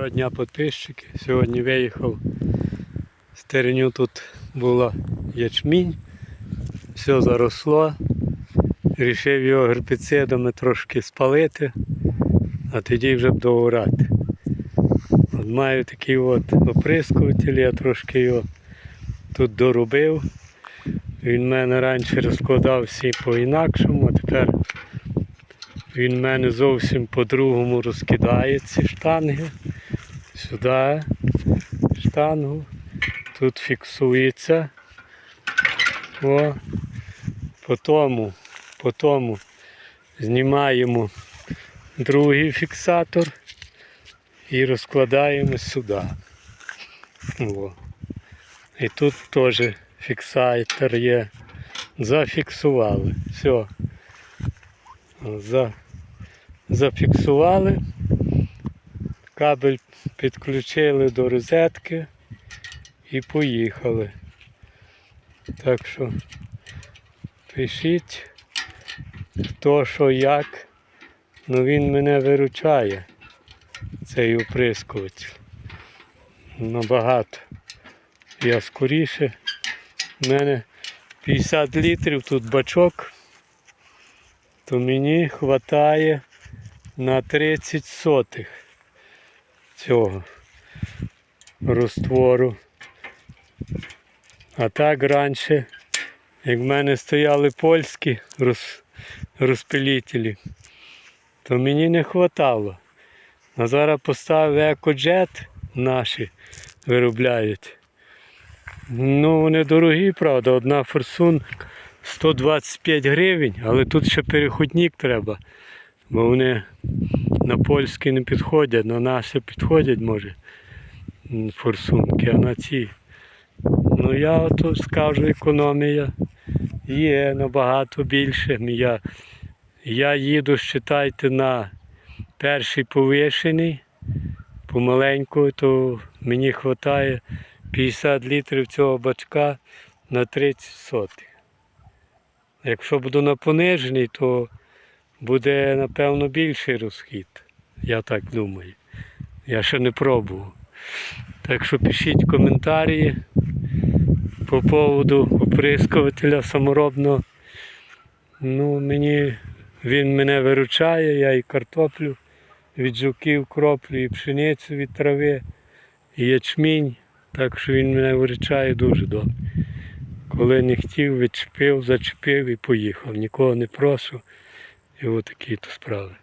Доброго дня підписчики. Сьогодні виїхав з тереню тут була ячмінь, все заросло. Рішив його гербіцидами трошки спалити, а тоді вже б доорати. От маю такий от оприскуватель, я трошки його тут доробив. Він в мене раніше розкладався по-інакшому, а тепер він в мене зовсім по-другому розкидає ці штанги. Сюди штангу. Тут фіксується. О. Потім, потім знімаємо другий фіксатор і розкладаємо сюди. О. І тут теж фіксатор є. Зафіксували. Все. За, зафіксували. Кабель підключили до розетки і поїхали. Так що пишіть, хто що як. Ну він мене виручає, цей оприскувач. Набагато. Я скоріше. У мене 50 літрів тут бачок, то мені вистачає на 30 сотих цього розтвору. А так раніше, як в мене стояли польські роз, розпилітелі, то мені не вистачало. А зараз поставив екоджет наші виробляють. Ну, вони дорогі, правда, одна форсун 125 гривень, але тут ще переходник треба. Бо вони на польські не підходять, на наші підходять, може, форсунки, а на ці. Ну я ото скажу, економія є набагато більше. Я, я їду, считайте, на перший повишений, помаленьку, то мені вистачає 50 літрів цього бачка на 30 сотих. Якщо буду на пониженій, то буде, напевно, більший розхід. Я так думаю. Я ще не пробував. Так що пишіть коментарі по поводу оприскувателя саморобного. Ну, мені, він мене виручає, я і картоплю від жуків кроплю, і пшеницю від трави, і ячмінь. Так що він мене виручає дуже добре. Коли не хотів, відчепив, зачепив і поїхав. Нікого не прошу. І отакі то справи.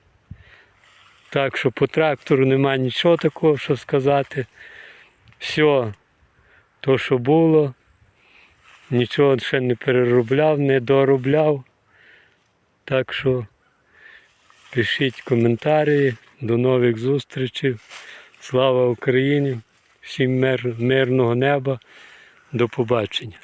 Так що по трактору нема нічого такого, що сказати. Все, то, що було, нічого ще не переробляв, не доробляв. Так що пишіть коментарі. До нових зустрічей. Слава Україні! Всім мир, мирного неба. До побачення.